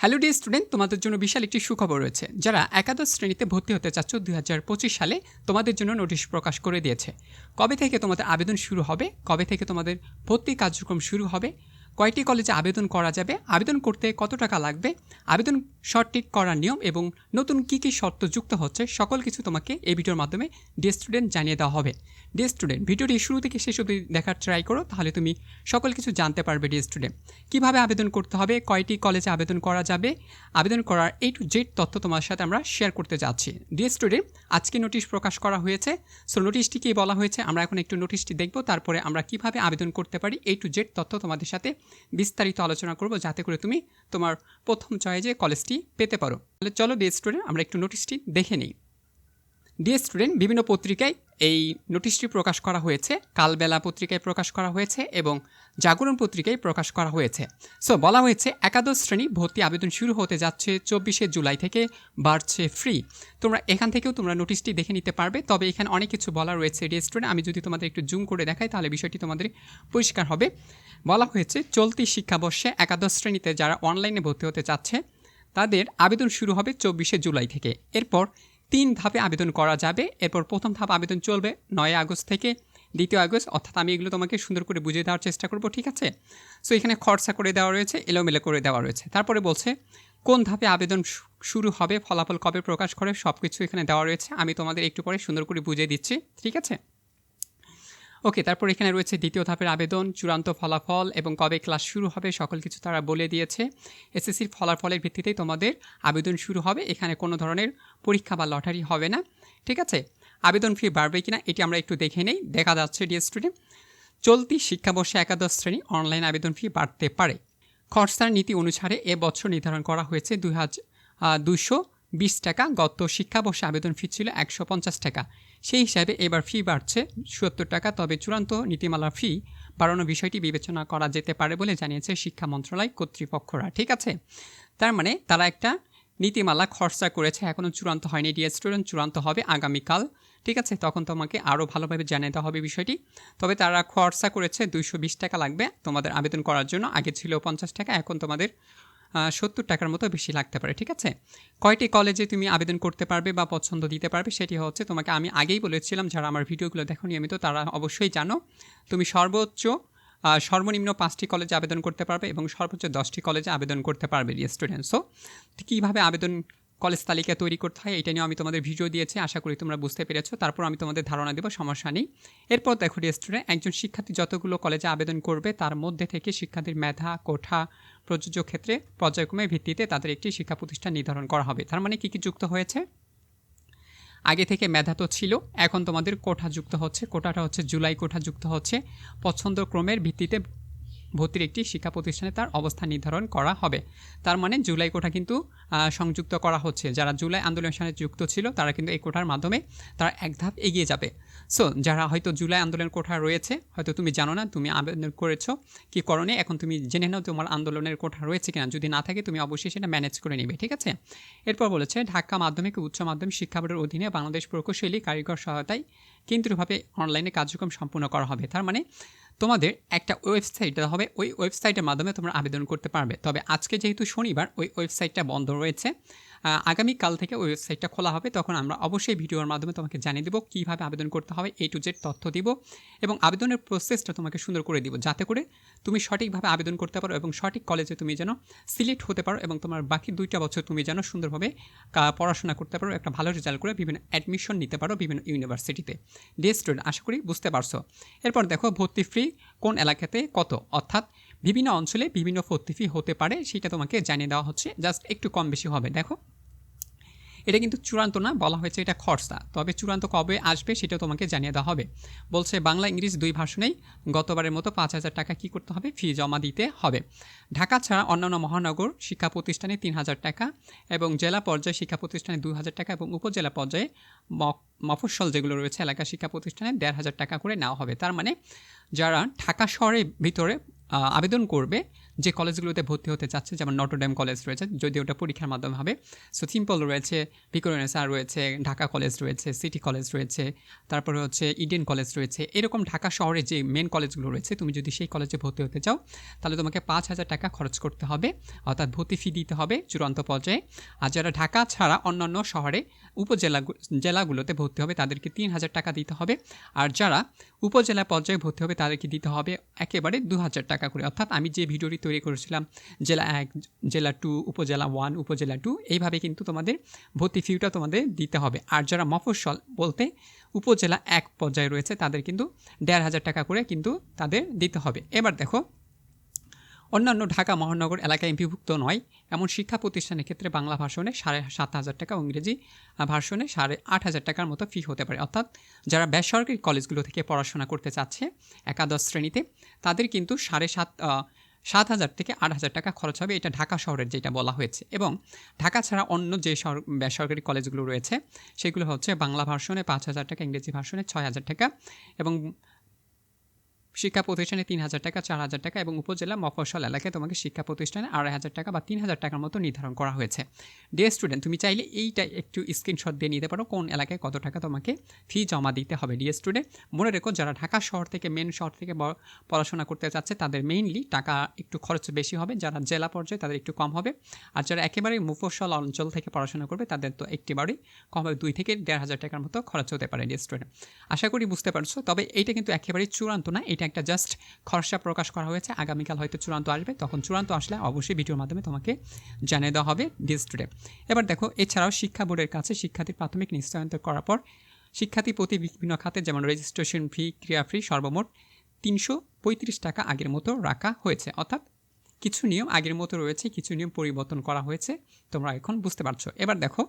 Hello D student তোমাদের জন্য বিশাল একটি সুখবর রয়েছে। যারা একাদশ শ্রেণীতে ভর্তি হতে চাচ্ছ হাজার পঁচিশ সালে তোমাদের জন্য নোটিশ প্রকাশ করে দিয়েছে। কবে থেকে তোমাদের আবেদন শুরু হবে? কবে থেকে তোমাদের ভর্তি কার্যক্রম শুরু হবে? কয়টি কলেজে আবেদন করা যাবে? আবেদন করতে কত টাকা লাগবে? আবেদন সঠিক করার নিয়ম এবং নতুন কী কী শর্ত যুক্ত হচ্ছে, সকল কিছু তোমাকে এই ভিডিওর মাধ্যমে ডি স্টুডেন্ট জানিয়ে দেওয়া হবে। ডি স্টুডেন্ট ভিডিওটি শুরু থেকে শেষ অবধি দেখার ট্রাই করো, তাহলে তুমি সকল কিছু জানতে পারবে ডি স্টুডেন্ট কীভাবে আবেদন করতে হবে, কয়টি কলেজে আবেদন করা যাবে, আবেদন করার এই টু জেড তথ্য তোমার সাথে আমরা শেয়ার করতে যাচ্ছি। ডি স্টুডেন্ট আজকে নোটিশ প্রকাশ করা হয়েছে সো নোটিশটি কী বলা হয়েছে, আমরা এখন একটু নোটিশটি দেখব, তারপরে আমরা কীভাবে আবেদন করতে পারি এই টু জেড তথ্য তোমাদের সাথে বিস্তারিত আলোচনা করব, যাতে করে তুমি তোমার প্রথম চয়েজে কলেজটি পেতে পারো। তাহলে চলো ডি স্টুডেন্ট আমরা একটু নোটিশটি দেখে নিই। ডিয়ার স্টুডেন্ট বিভিন্ন পত্রিকায় এই নোটিশটি প্রকাশ করা হয়েছে, কালবেলা পত্রিকায় প্রকাশ করা হয়েছে এবং জাগরণ পত্রিকায় প্রকাশ করা হয়েছে। সো বলা হয়েছে, একাদশ শ্রেণি ভর্তি আবেদন শুরু হতে যাচ্ছে চব্বিশে জুলাই থেকে বাড়ছে ফ্রি তোমরা এখান থেকেও তোমরা নোটিশটি দেখে নিতে পারবে, তবে এখানে অনেক কিছু বলা রয়েছে ডিয়ার স্টুডেন্ট আমি যদি তোমাদের একটু জুম করে দেখাই, তাহলে বিষয়টি তোমাদের পরিষ্কার হবে। বলা হয়েছে, চলতি শিক্ষাবর্ষে একাদশ শ্রেণীতে যারা অনলাইনে ভর্তি হতে চাচ্ছে, তাদের আবেদন শুরু হবে চব্বিশে জুলাই থেকে। এরপর তিন ধাপে আবেদন করা যাবে। এরপর প্রথম ধাপ আবেদন চলবে নয় আগস্ট থেকে দ্বিতীয় আগস্ট। অর্থাৎ আমি এগুলো তোমাকে সুন্দর করে বুঝিয়ে দেওয়ার চেষ্টা করব, ঠিক আছে? সো এখানে খরচা করে দেওয়া রয়েছে, এলোমেলো করে দেওয়া রয়েছে। তারপরে বলছে, কোন ধাপে আবেদন শুরু হবে, ফলাফল কবে প্রকাশ করে সব কিছু এখানে দেওয়া রয়েছে। আমি তোমাদের একটু পরে সুন্দর করে বুঝিয়ে দিচ্ছি, ঠিক আছে? ওকে, তারপর এখানে রয়েছে দ্বিতীয় ধাপের আবেদন, চূড়ান্ত ফলাফল এবং কবে ক্লাস শুরু হবে সকল কিছু তারা বলে দিয়েছে। এসএসসির ফলাফলের ভিত্তিতেই তোমাদের আবেদন শুরু হবে। এখানে কোনো ধরনের পরীক্ষা বা লটারি হবে না। ঠিক আছে? আবেদন ফি বাড়বে কিনা এটি আমরা একটু দেখে নেই। দেখা যাচ্ছে ডিএস স্টুডেন্ট চলতি শিক্ষাবর্ষে একাদশ শ্রেণি অনলাইন আবেদন ফি বাড়তে পারে। খরচার নীতি অনুসারে এ বছর নির্ধারণ করা হয়েছে দুই হাজার দুশো বিশ টাকা। গত শিক্ষাবর্ষে আবেদন ফি ছিল একশো পঞ্চাশ টাকা। সেই হিসাবে এবার ফি বাড়ছে সত্তর টাকা। তবে চূড়ান্ত নীতিমালার ফি বাড়ানোর বিষয়টি বিবেচনা করা যেতে পারে বলে জানিয়েছে শিক্ষা মন্ত্রণালয় কর্তৃপক্ষরা। ঠিক আছে? তার মানে তারা একটা নীতিমালা খরচা করেছে এখনও চূড়ান্ত হয়নি। ডিএস স্টুডেন্ট, চূড়ান্ত হবে আগামীকাল। ঠিক আছে? তখন তোমাকে আরও ভালোভাবে জানিয়ে দেওয়া হবে বিষয়টি। তবে তারা খরচা করেছে দুইশো বিশ টাকা লাগবে তোমাদের আবেদন করার জন্য। আগে ছিল পঞ্চাশ টাকা, এখন তোমাদের সত্তর টাকার মতো বেশি লাগতে পারে, ঠিক আছে? কয়টি কলেজে তুমি আবেদন করতে পারবে বা পছন্দ দিতে পারবে সেটি হচ্ছে তোমাকে আমি আগেই বলেছিলাম, যারা আমার ভিডিওগুলো দেখো নিয়মিত তারা অবশ্যই জানো। তুমি সর্বোচ্চ সর্বনিম্ন পাঁচটি কলেজে আবেদন করতে পারবে এবং সর্বোচ্চ দশটি কলেজে আবেদন করতে পারবে স্টুডেন্ট সো কীভাবে আবেদন কলেজ তালিকা তৈরি করতে হয়, এটা নিয়ে আমি তোমাদের ভিডিও দিয়েছি, আশা করি তোমরা বুঝতে পেরেছ। তারপর আমি তোমাদের ধারণা দেবো, সমস্যা নেই। এরপর দেখো স্টুডেন্ট একজন শিক্ষার্থী যতগুলো কলেজে আবেদন করবে, তার মধ্যে থেকে শিক্ষার্থীর মেধা, কোঠা, প্রযোজ্য ক্ষেত্রে পর্যায়ক্রমের ভিত্তিতে তাদের একটি শিক্ষা প্রতিষ্ঠান নির্ধারণ করা হবে। তার মানে কী কী যুক্ত হয়েছে? আগে থেকে মেধা তো ছিল, এখন তোমাদের কোঠা যুক্ত হচ্ছে, কোটাটা হচ্ছে জুলাই কোঠা যুক্ত হচ্ছে। পছন্দ ক্রমের ভিত্তিতে ভর্তির একটি শিক্ষা প্রতিষ্ঠানে তার অবস্থান নির্ধারণ করা হবে। তার মানে জুলাই কোঠা কিন্তু সংযুক্ত করা হচ্ছে। যারা জুলাই আন্দোলনের সাথে যুক্ত ছিল, তারা কিন্তু এই কোঠার মাধ্যমে তারা এক ধাপ এগিয়ে যাবে। সো যারা হয়তো জুলাই আন্দোলনের কোঠা রয়েছে, হয়তো তুমি জানো না, তুমি আবেদন করেছ কি করণে এখন তুমি জেনে নাও তোমার আন্দোলনের কোঠা রয়েছে কিনা। যদি না থাকে, তুমি অবশ্যই সেটা ম্যানেজ করে নেবে, ঠিক আছে? এরপর বলেছে, ঢাকা মাধ্যমিক উচ্চ মাধ্যমিক শিক্ষা বোর্ডের অধীনে বাংলাদেশ প্রকৌশলী কারিগর সহায়তায় কেন্দ্রীয়ভাবে অনলাইনে কার্যক্রম সম্পূর্ণ করা হবে। তার মানে তোমাদের একটা ওয়েবসাইট হবে ওই ওয়েবসাইটের মাধ্যমে তোমরা আবেদন করতে পারবে। তবে আজকে যেহেতু শনিবার, ওই ওয়েবসাইটটা বন্ধ রয়েছে। আগামীকাল থেকে ওয়েবসাইটটা খোলা হবে, তখন আমরা অবশ্যই ভিডিওর মাধ্যমে তোমাকে জানিয়ে দেবো কীভাবে আবেদন করতে হবে এ টু জেড তথ্য দিব এবং আবেদনের প্রসেসটা তোমাকে সুন্দর করে দিব, যাতে করে তুমি সঠিকভাবে আবেদন করতে পারো এবং সঠিক কলেজে তুমি যেন সিলেক্ট হতে পারো এবং তোমার বাকি দুইটা বছর তুমি যেন সুন্দরভাবে পড়াশোনা করতে পারো, একটা ভালো রেজাল্ট করে বিভিন্ন অ্যাডমিশন নিতে পারো বিভিন্ন ইউনিভার্সিটিতে ডে স্টুডেন্ট আশা করি বুঝতে পারছ। এরপর দেখো, ভর্তি ফ্রি কোন এলাকাতে কত? অর্থাৎ বিভিন্ন অঞ্চলে বিভিন্ন ভর্তি হতে পারে, সেটা তোমাকে জানিয়ে দেওয়া হচ্ছে। জাস্ট একটু কম বেশি হবে, দেখো। এটা কিন্তু চূড়ান্ত না, বলা হয়েছে এটা খরচা। তবে চূড়ান্ত কবে আসবে সেটা তোমাকে জানিয়ে দেওয়া হবে। বলছে বাংলা ইংলিশ দুই ভাষণেই গতবারের মতো পাঁচ হাজার টাকা কী করতে হবে? ফি জমা দিতে হবে। ঢাকা ছাড়া অন্যান্য মহানগর শিক্ষা প্রতিষ্ঠানে তিন হাজার টাকা এবং জেলা পর্যায়ে শিক্ষা প্রতিষ্ঠানে দুই হাজার টাকা এবং উপজেলা পর্যায়ে মফস্বল যেগুলো রয়েছে এলাকা শিক্ষা প্রতিষ্ঠানে দেড় হাজার টাকা করে নেওয়া হবে। তার মানে যারা ঢাকা শহরের ভিতরে আবেদন করবে যে কলেজগুলোতে ভর্তি হতে চাচ্ছে, যেমন নটরডেম কলেজ রয়েছে যদি ওটা পরীক্ষার মাধ্যমে হবে। সো সিম্পল রয়েছে ভিক্টোরিয়াসা রয়েছে ঢাকা কলেজ রয়েছে সিটি কলেজ রয়েছে, তারপরে হচ্ছে ইডেন কলেজ রয়েছে। এরকম ঢাকা শহরে যে মেন কলেজগুলো রয়েছে, তুমি যদি সেই কলেজে ভর্তি হতে চাও, তাহলে তোমাকে পাঁচ হাজার টাকা খরচ করতে হবে, অর্থাৎ ভর্তি ফি দিতে হবে চূড়ান্ত পর্যায়ে। আর যারা ঢাকা ছাড়া অন্যান্য শহরে উপজেলা জেলাগুলোতে ভর্তি হবে, তাদেরকে তিন হাজার টাকা দিতে হবে। আর যারা উপজেলা পর্যায়ে ভর্তি হবে, তাদেরকে দিতে হবে একেবারে দু হাজার টাকা করে। অর্থাৎ আমি যে ভিডিওটি তৈরি করেছিলাম, জেলা এক, জেলা টু, উপজেলা ওয়ান, উপজেলা টু, এইভাবে কিন্তু তোমাদের ভর্তি ফিউটা তোমাদের দিতে হবে। আর যারা মফস্বল বলতে উপজেলা এক পর্যায়ে রয়েছে, তাদের কিন্তু দেড় হাজার টাকা করে কিন্তু তাদের দিতে হবে। এবার দেখো অন্যান্য ঢাকা মহানগর এলাকায় এমপিভুক্ত নয়। এমন শিক্ষা প্রতিষ্ঠানের ক্ষেত্রে বাংলা ভাষণে সাড়ে সাত হাজার টাকা ও ইংরেজি ভাষণে সাড়ে আট হাজার টাকার মতো ফি হতে পারে। অর্থাৎ যারা বেসরকারি কলেজগুলো থেকে পড়াশোনা করতে চাচ্ছে একাদশ শ্রেণীতে, তাদের কিন্তু সাড়ে সাত সাত হাজার থেকে আট হাজার টাকা খরচ হবে এটা ঢাকা শহরের যেটা বলা হয়েছে। এবং ঢাকা ছাড়া অন্য যে বেসরকারি কলেজগুলো রয়েছে, সেগুলো হচ্ছে বাংলা ভাষণে পাঁচ হাজার টাকা, ইংরেজি ভাষণে ছয় হাজার টাকা এবং শিক্ষা প্রতিষ্ঠানে তিন হাজার টাকা, চার হাজার টাকা এবং উপজেলা মফসল এলাকায় তোমাকে শিক্ষা প্রতিষ্ঠানে আড়াই হাজার টাকা বা তিন হাজার টাকার মতো নির্ধারণ করা হয়েছে। ডিয়ার স্টুডেন্ট তুমি চাইলে এইটা একটু স্ক্রিনশট দিয়ে নিতে পারো কোন এলাকায় কত টাকা তোমাকে ফি জমা দিতে হবে। ডিয়ার স্টুডেন্ট মনে রেখো যারা ঢাকা শহর থেকে মেন শহর থেকে পড়াশোনা করতে চাচ্ছে, তাদের মেইনলি টাকা একটু খরচ বেশি হবে। যারা জেলা পর্যায়ে, তাদের একটু কম হবে। আর যারা একেবারেই মুফস্বল অঞ্চল থেকে পড়াশোনা করবে, তাদের তো একটিবারই কম হবে। দুই থেকে দেড় হাজার টাকার মতো খরচ হতে পারে। ডিয়ার স্টুডেন্ট আশা করি বুঝতে পারছ। তবে এইটা কিন্তু একেবারেই চূড়ান্ত না, এটা একটা জাস্ট খরচা প্রকাশ করা হয়েছে। আগামীকাল হয়তো চূড়ান্ত আসবে। তখন চূড়ান্ত আসলে অবশ্যই ভিডিওর মাধ্যমে তোমাকে জানিয়ে দেওয়া হবে ডিস্ট্রিক্টে এবার দেখো, এছাড়াও শিক্ষা বোর্ডের কাছে শিক্ষার্থীর প্রাথমিক নিশ্চয়ন্ত করার পর শিক্ষার্থী প্রতি বিভিন্ন খাতে যেমন রেজিস্ট্রেশন ফি ক্রিয়া ফি সর্বমোট তিনশো পঁয়ত্রিশ টাকা আগের মতো রাখা হয়েছে। অর্থাৎ কিছু নিয়ম আগের মতো রয়েছে, কিছু নিয়ম পরিবর্তন করা হয়েছে। তোমরা এখন বুঝতে পারছ। এবার দেখো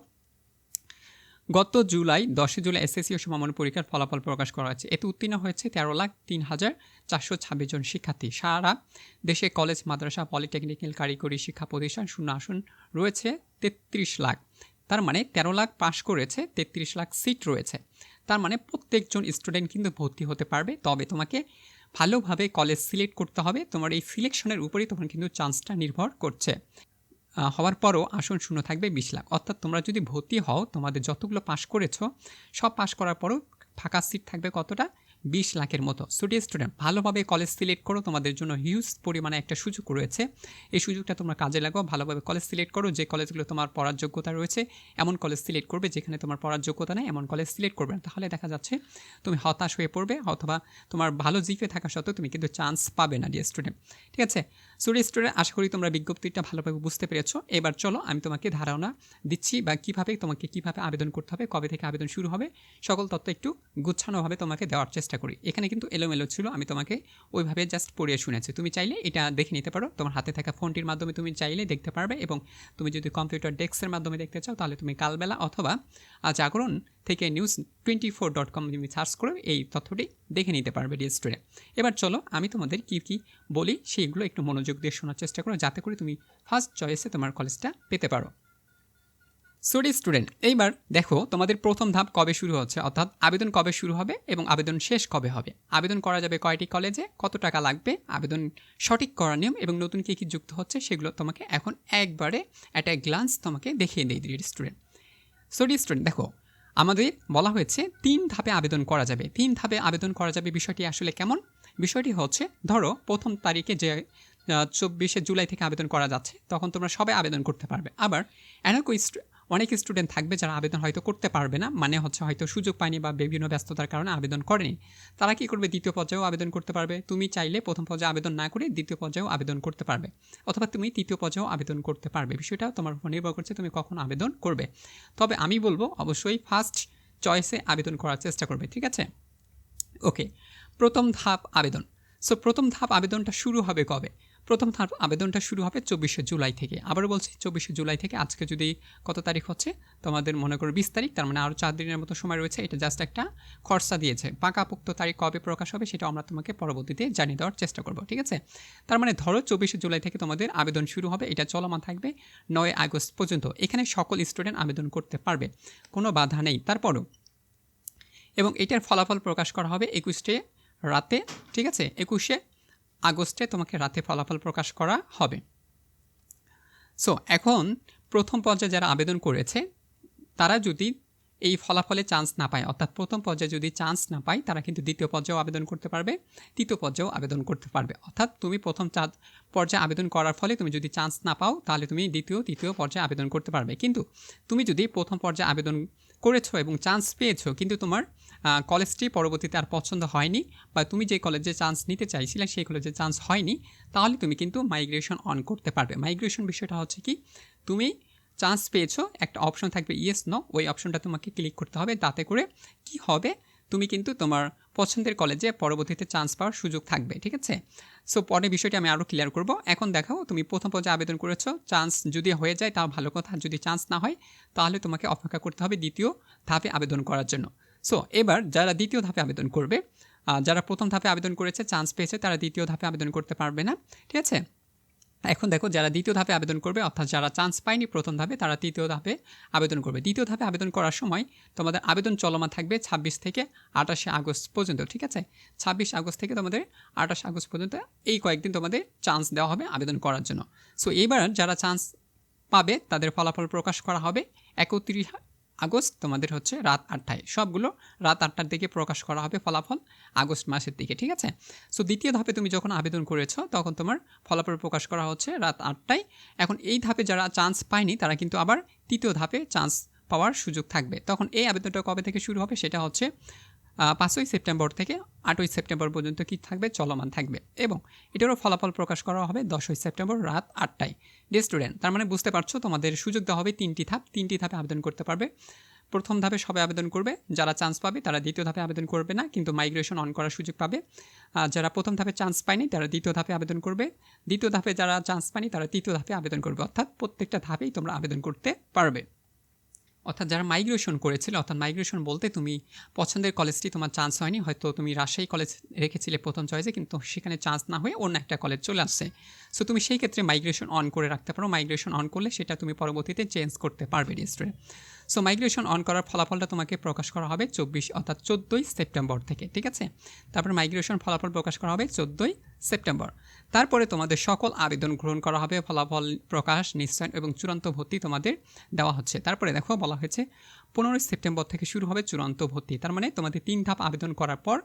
গত জুলাই, দশই জুলাই এসএসসি ও সমাপন পরীক্ষার ফলাফল প্রকাশ করা হয়েছে। এতে উত্তীর্ণ হয়েছে তেরো লাখ তিন হাজার চারশো ছাব্বিশ জন শিক্ষার্থী। সারা দেশে কলেজ, মাদ্রাসা, পলিটেকনিক্যাল কারিগরি শিক্ষা প্রতিষ্ঠান শূন্য আসন রয়েছে তেত্রিশ লাখ। তার মানে তেরো লাখ পাশ করেছে, তেত্রিশ লাখ সিট রয়েছে। তার মানে প্রত্যেকজন স্টুডেন্ট কিন্তু ভর্তি হতে পারবে। তবে তোমাকে ভালোভাবে কলেজ সিলেক্ট করতে হবে। তোমার এই সিলেকশনের উপরেই তোমার কিন্তু চান্সটা নির্ভর করছে। হওয়ার পরও আসন শূন্য থাকবে বিশ লাখ। অর্থাৎ তোমরা যদি ভর্তি হও, তোমাদের যতগুলো পাস করেছ, সব পাস করার পরও ফাঁকা সিট থাকবে কতটা? বিশ লাখের মতো। স্টুডিও স্টুডেন্ট ভালোভাবে কলেজ সিলেক্ট করো। তোমাদের জন্য হিউজ পরিমাণে একটা সুযোগ রয়েছে। এই সুযোগটা তোমরা কাজে লাগাও, ভালোভাবে কলেজ সিলেক্ট করো। যে কলেজগুলো তোমার পড়ার যোগ্যতা রয়েছে, এমন কলেজ সিলেক্ট করবে যেখানে তোমার পড়ার যোগ্যতা নেই, এমন কলেজ সিলেক্ট করবে না। তাহলে দেখা যাচ্ছে তুমি হতাশ হয়ে পড়বে অথবা তোমার ভালো জিপে থাকা সত্ত্বেও তুমি কিন্তু চান্স পাবে না ডিয়ার স্টুডেন্ট ঠিক আছে? স্টুডিও স্টুডেন্ট আশা করি তোমরা বিজ্ঞপ্তিটা ভালোভাবে বুঝতে পেরেছ। এবার চলো, আমি তোমাকে ধারণা দিচ্ছি বা কীভাবে তোমাকে কীভাবে আবেদন করতে হবে, কবে থেকে আবেদন শুরু হবে। সকল তথ্য একটু গুচ্ছানোভাবে তোমাকে দেওয়ার চেষ্টা করি। এখানে কিন্তু এলোমেলো ছিল, আমি তোমাকে ওইভাবে জাস্ট পড়িয়ে শুনেছি। তুমি চাইলে এটা দেখে নিতে পারো। তোমার হাতে থাকা ফোনটির মাধ্যমে তুমি চাইলে দেখতে পারবে এবং তুমি যদি কম্পিউটার ডেস্কের মাধ্যমে দেখতে চাও, তাহলে তুমি কালবেলা অথবা জাগরণ থেকে news twenty four dot com তুমি সার্চ করে এই তথ্যটি দেখে নিতে পারবে স্টুডেন্ট এবার চলো, আমি তোমাদের কী কী বলি, সেইগুলো একটু মনোযোগ দিয়ে শোনার চেষ্টা করো, যাতে করে তুমি ফার্স্ট চয়েসে তোমার কলেজটা পেতে পারো। সরি স্টুডেন্ট এইবার দেখো তোমাদের প্রথম ধাপ কবে শুরু হচ্ছে? অর্থাৎ আবেদন কবে শুরু হবে এবং আবেদন শেষ কবে হবে? আবেদন করা যাবে কয়টি কলেজে কত টাকা লাগবে? আবেদন সঠিক করার নিয়ম এবং নতুন কী কী যুক্ত হচ্ছে সেগুলো তোমাকে এখন একবারে অ্যাট এ গ্লান্স তোমাকে দেখিয়ে দিই ডিয়ার স্টুডেন্ট সরি স্টুডেন্ট দেখো, আমাদের বলা হয়েছে তিন ধাপে আবেদন করা যাবে। তিন ধাপে আবেদন করা যাবে বিষয়টি আসলে কেমন? বিষয়টি হচ্ছে, ধরো প্রথম তারিখে যে চব্বিশে জুলাই থেকে আবেদন করা যাচ্ছে, তখন তোমরা সবাই আবেদন করতে পারবে। আবার এনকো অনেক স্টুডেন্ট থাকবে যারা আবেদন হয়তো করতে পারবে না মানে হচ্ছে হয়তো সুযোগ পায়নি বা বিভিন্ন ব্যস্ততার কারণে আবেদন করেনি। তারা কী করবে? দ্বিতীয় পর্যায়েও আবেদন করতে পারবে। তুমি চাইলে প্রথম পর্যায়ে আবেদন না করে দ্বিতীয় পর্যায়েও আবেদন করতে পারবে। অথবা তুমি তৃতীয় পর্যায়েও আবেদন করতে পারবে। বিষয়টা তোমার উপর নির্ভর করছে তুমি কখন আবেদন করবে। তবে আমি বলব, অবশ্যই ফার্স্ট চয়েসে আবেদন করার চেষ্টা করবে, ঠিক আছে? ওকে প্রথম ধাপ আবেদন। সো প্রথম ধাপ আবেদনটা শুরু হবে কবে? প্রথম ধাপ আবেদনটা শুরু হবে চব্বিশে জুলাই থেকে। আবারও বলছি, চব্বিশে জুলাই থেকে আজকে যদি কত তারিখ হচ্ছে, তোমাদের মনে করো বিশ তারিখ, তার মানে আরও চার দিনের মতো সময় রয়েছে, এটা জাস্ট একটা খরচা দিয়েছে। পাকাপোক্ত তারিখ কবে প্রকাশ হবে সেটা আমরা তোমাকে পরবর্তীতে জানিয়ে দেওয়ার চেষ্টা করব, ঠিক আছে? তার মানে ধরো চব্বিশে জুলাই থেকে তোমাদের আবেদন শুরু হবে, এটা চলমান থাকবে নয় আগস্ট পর্যন্ত। এখানে সকল স্টুডেন্ট আবেদন করতে পারবে, কোনো বাধা নেই। তারপরও, এবং এটার ফলাফল প্রকাশ করা হবে একুশে রাতে, ঠিক আছে? একুশে আগস্টে তোমাকে রাতে ফলাফল প্রকাশ করা হবে। সো এখন প্রথম পর্যায়ে যারা আবেদন করেছে, তারা যদি এই ফলাফলে চান্স না পায়, অর্থাৎ প্রথম পর্যায়ে যদি চান্স না পায়, তারা কিন্তু দ্বিতীয় পর্যায়েও আবেদন করতে পারবে, তৃতীয় পর্যায়েও আবেদন করতে পারবে। অর্থাৎ তুমি প্রথম চাঁদ পর্যায়ে আবেদন করার ফলে তুমি যদি চান্স না পাও, তাহলে তুমি দ্বিতীয়, তৃতীয় পর্যায়ে আবেদন করতে পারবে। কিন্তু তুমি যদি প্রথম পর্যায়ে আবেদন করেছ এবং চান্স পেয়েছ, কিন্তু তোমার কলেজটি পরবর্তীতে আর পছন্দ হয়নি বা তুমি যে কলেজে চান্স নিতে চাইছিলে, সেই কলেজে চান্স হয়নি, তাহলে তুমি কিন্তু মাইগ্রেশন অন করতে পারবে। মাইগ্রেশন বিষয়টা হচ্ছে কি, তুমি চান্স পেয়েছ, একটা অপশন থাকবে ইয়েস নো ওই অপশনটা তোমাকে ক্লিক করতে হবে, তাতে করে কি হবে? তুমি কিন্তু তোমার পছন্দের কলেজে পরবর্তীতে চান্স পাওয়ার সুযোগ থাকবে, ঠিক আছে? সো পরে বিষয়টি আমি আরও ক্লিয়ার করব। এখন দেখাও, তুমি প্রথম পর্যায়ে আবেদন করেছ চান্স যদি হয়ে যায়, তাও ভালো কথা যদি চান্স না হয়, তাহলে তোমাকে অপেক্ষা করতে হবে দ্বিতীয় ধাপে আবেদন করার জন্য। সো এবার যারা দ্বিতীয় ধাপে আবেদন করবে যারা প্রথম ধাপে আবেদন করেছে চান্স পেয়েছে, তারা দ্বিতীয় ধাপে আবেদন করতে পারবে না, ঠিক আছে? এখন দেখো, যারা দ্বিতীয় ধাপে আবেদন করবে, অর্থাৎ যারা চান্স পায়নি প্রথম ধাপে, তারা তৃতীয় ধাপে আবেদন করবে। দ্বিতীয় ধাপে আবেদন করার সময় তোমাদের আবেদন চলমান থাকবে ছাব্বিশ থেকে আঠাশে আগস্ট পর্যন্ত, ঠিক আছে? ছাব্বিশ আগস্ট থেকে তোমাদের আঠাশ আগস্ট পর্যন্ত এই কয়েকদিন তোমাদের চান্স দেওয়া হবে আবেদন করার জন্য। সো এবার যারা চান্স পাবে, তাদের ফলাফল প্রকাশ করা হবে একত্রিশ আগস্ট তোমাদের হচ্ছে রাত আটটায়। সবগুলো রাত আটটার দিকে প্রকাশ করা হবে ফলাফল আগস্ট মাসের দিকে, ঠিক আছে? সো দ্বিতীয় ধাপে তুমি যখন আবেদন করেছ, তখন তোমার ফলাফল প্রকাশ করা হচ্ছে রাত আটটায়। এখন এই ধাপে যারা চান্স পায়নি, তারা কিন্তু আবার তৃতীয় ধাপে চান্স পাওয়ার সুযোগ থাকবে। তখন এই আবেদনটা কবে থেকে শুরু হবে, সেটা হচ্ছে পাঁচই সেপ্টেম্বর থেকে আটই সেপ্টেম্বর পর্যন্ত কি থাকবে? চলমান থাকবে। এবং এটারও ফলাফল প্রকাশ করা হবে দশই সেপ্টেম্বর রাত আটটায়। ডে স্টুডেন্ট তার মানে বুঝতে পারছ, তোমাদের সুযোগ দেওয়া হবে তিনটি ধাপ। তিনটি ধাপে আবেদন করতে পারবে। প্রথম ধাপে সবাই আবেদন করবে। যারা চান্স পাবে, তারা দ্বিতীয় ধাপে আবেদন করবে না, কিন্তু মাইগ্রেশন অন করার সুযোগ পাবে। যারা প্রথম ধাপে চান্স পায়নি, তারা দ্বিতীয় ধাপে আবেদন করবে। দ্বিতীয় ধাপে যারা চান্স পায়নি, তারা তৃতীয় ধাপে আবেদন করবে। অর্থাৎ প্রত্যেকটা ধাপেই তোমরা আবেদন করতে পারবে। অর্থাৎ যারা মাইগ্রেশন করেছিল, অর্থাৎ মাইগ্রেশন বলতে তুমি পছন্দের কলেজটি তোমার চান্স হয়নি, হয়তো তুমি রাজশাহী কলেজ রেখেছিলে প্রথম চয়েসে কিন্তু সেখানে চান্স না হয়ে অন্য একটা কলেজ চলে আসছে। সো তুমি সেই ক্ষেত্রে মাইগ্রেশন অন করে রাখতে পারো। মাইগ্রেশন অন করলে সেটা তুমি পরবর্তীতে চেঞ্জ করতে পারবে রেজিস্ট্রে সো মাইগ্রেশন অন করার ফলাফলটা তোমাকে প্রকাশ করা হবে চব্বিশ, অর্থাৎ চোদ্দোই সেপ্টেম্বর থেকে, ঠিক আছে? তারপর মাইগ্রেশন ফলাফল প্রকাশ করা হবে চোদ্দোই সেপ্টেম্বর। তারপরে তোমাদের সকল আবেদন গ্রহণ করা হবে, ফলাফল প্রকাশ নিশ্চয় এবং চূড়ান্ত ভর্তি তোমাদের দেওয়া হচ্ছে। তারপরে দেখো বলা হয়েছে, পনেরোই সেপ্টেম্বর থেকে শুরু হবে চূড়ান্ত ভর্তি। তার মানে তোমাদের তিন ধাপ আবেদন করার পর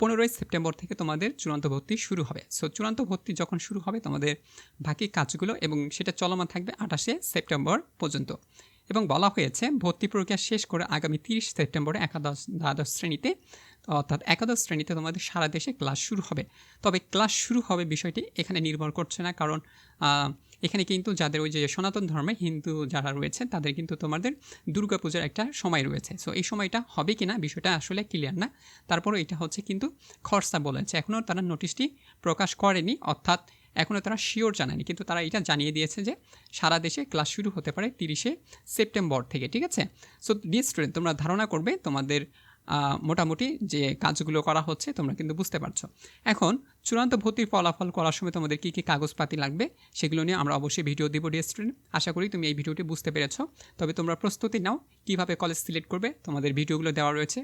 পনেরোই সেপ্টেম্বর থেকে তোমাদের চূড়ান্ত ভর্তি শুরু হবে। সো চূড়ান্ত ভর্তি যখন শুরু হবে তোমাদের বাকি কাজগুলো এবং সেটা চলমান থাকবে আঠাশে সেপ্টেম্বর পর্যন্ত। এবং বলা হয়েছে ভর্তি প্রক্রিয়া শেষ করে আগামী তিরিশ সেপ্টেম্বরে একাদশ দ্বাদশ শ্রেণীতে, অর্থাৎ একাদশ শ্রেণীতে তোমাদের সারা দেশে ক্লাস শুরু হবে। তবে ক্লাস শুরু হবে বিষয়টি এখানে নির্ভর করছে না, কারণ এখানে কিন্তু যাদের ওই যে সনাতন ধর্মে হিন্দু যারা রয়েছে, তাদের কিন্তু তোমাদের দুর্গাপূজার একটা সময় রয়েছে। সো এই সময়টা হবে কি না বিষয়টা আসলে ক্লিয়ার না। তারপরও এটা হচ্ছে কিন্তু খরচা বলেছে। এখনও তারা নোটিশটি প্রকাশ করেনি, অর্থাৎ এখনও তারা শিওর জানায়নি। কিন্তু তারা এটা জানিয়ে দিয়েছে যে সারা দেশে ক্লাস শুরু হতে পারে তিরিশে সেপ্টেম্বর থেকে, ঠিক আছে? সো ডিয়ার স্টুডেন্ট তোমরা ধারণা করবে তোমাদের মোটামুটি যে কাজগুলো করা হচ্ছে তোমরা কিন্তু বুঝতে পারছ। এখন চূড়ান্ত ভর্তির ফলাফল করার সময় তোমাদের কী কী কাগজপাতি লাগবে সেগুলো নিয়ে আমরা অবশ্যই ভিডিও দেবো ডিয়ার স্টুডেন্ট আশা করি তুমি এই ভিডিওটি বুঝতে পেরেছ। তবে তোমরা প্রস্তুতি নাও, কীভাবে কলেজ সিলেক্ট করবে, তোমাদের ভিডিওগুলো দেওয়া রয়েছে।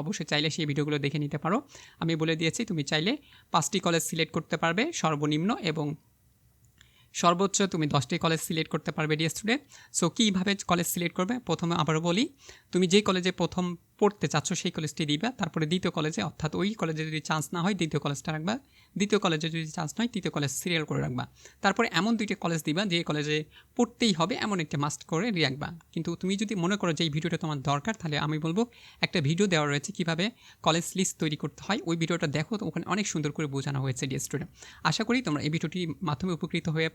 অবশ্যই চাইলে সেই ভিডিওগুলো দেখে নিতে পারো। আমি বলে দিয়েছি, তুমি চাইলে পাঁচটি কলেজ সিলেক্ট করতে পারবে, সর্বনিম্ন এবং সর্বোচ্চ তুমি দশটি কলেজ সিলেক্ট করতে পারবে ডিয়ার স্টুডেন্ট সো কীভাবে কলেজ সিলেক্ট করবে? প্রথমে আবারও বলি, তুমি যেই কলেজে প্রথম পড়তে চাচ্ছ, সেই কলেজটি দিবা। তারপরে দ্বিতীয় কলেজে অর্থাৎ ওই কলেজে যদি চান্স না হয়, দ্বিতীয় কলেজটা রাখবা। দ্বিতীয় কলেজে যদি চান্স নয় তৃতীয় কলেজ সিরিয়াল করে রাখবা। তারপরে এমন দুইটা কলেজ দিবা, যে কলেজে পড়তেই হবে, এমন একটা মাস্ট করে রাখবা। কিন্তু তুমি যদি মনে করো যে এই ভিডিওটা তোমার দরকার, তাহলে আমি বলব, একটা ভিডিও দেওয়া রয়েছে কীভাবে কলেজ লিস্ট তৈরি করতে হয়। ওই ভিডিওটা দেখো, তো ওখানে অনেক সুন্দর করে বোঝানো হয়েছে ডিএস স্টুডেন্ট আশা করি তোমরা এই ভিডিওটির মাধ্যমে উপকৃত হয়ে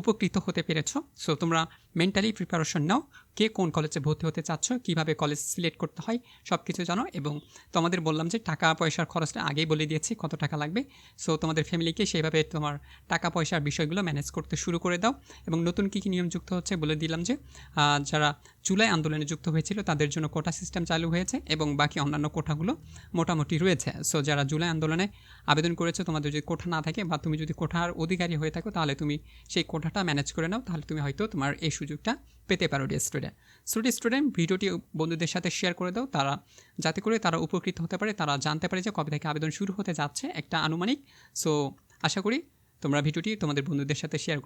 উপকৃত হতে পেরেছ। সো তোমরা মেন্টালি প্রিপারেশন নাও। কে কোন কলেজে ভর্তি হতে চাচ্ছ, কীভাবে কলেজ সিলেক্ট করতে হয় সব কিছু জানো এবং তোমাদের বললাম যে টাকা পয়সার খরচটা আগেই বলে দিয়েছি, কত টাকা লাগবে। সো তোমাদের ফ্যামিলিকে সেইভাবে তোমার টাকা পয়সার বিষয়গুলো ম্যানেজ করতে শুরু করে দাও এবং নতুন কী কী নিয়ম যুক্ত হচ্ছে বলে দিলাম যে যারা জুলাই আন্দোলনে যুক্ত হয়েছিল তাদের জন্য কোটা সিস্টেম চালু হয়েছে এবং বাকি অন্যান্য কোঠাগুলো মোটামুটি রয়েছে। সো যারা জুলাই আন্দোলনে আবেদন করেছে, তোমাদের যদি কোঠা না থাকে বা তুমি যদি কোঠার অধিকারী হয়ে থাকো, তাহলে তুমি সেই কোঠাটা ম্যানেজ করে নাও, তাহলে তুমি হয়তো তোমার এই সুযোগটা পেতে পারো ডিয়ার স্টুডেন্ট স্টুডেন্ট ভিডিওটি বন্ধুদের সাথে শেয়ার করে দাও। তারা যাতে করে তারা উপকৃত হতে পারে, তারা জানতে পারে যে কবে থেকে আবেদন শুরু হতে যাচ্ছে একটা আনুমানিক। সো আশা করি তোমরা ভিডিওটি তোমাদের বন্ধুদের সাথে শেয়ার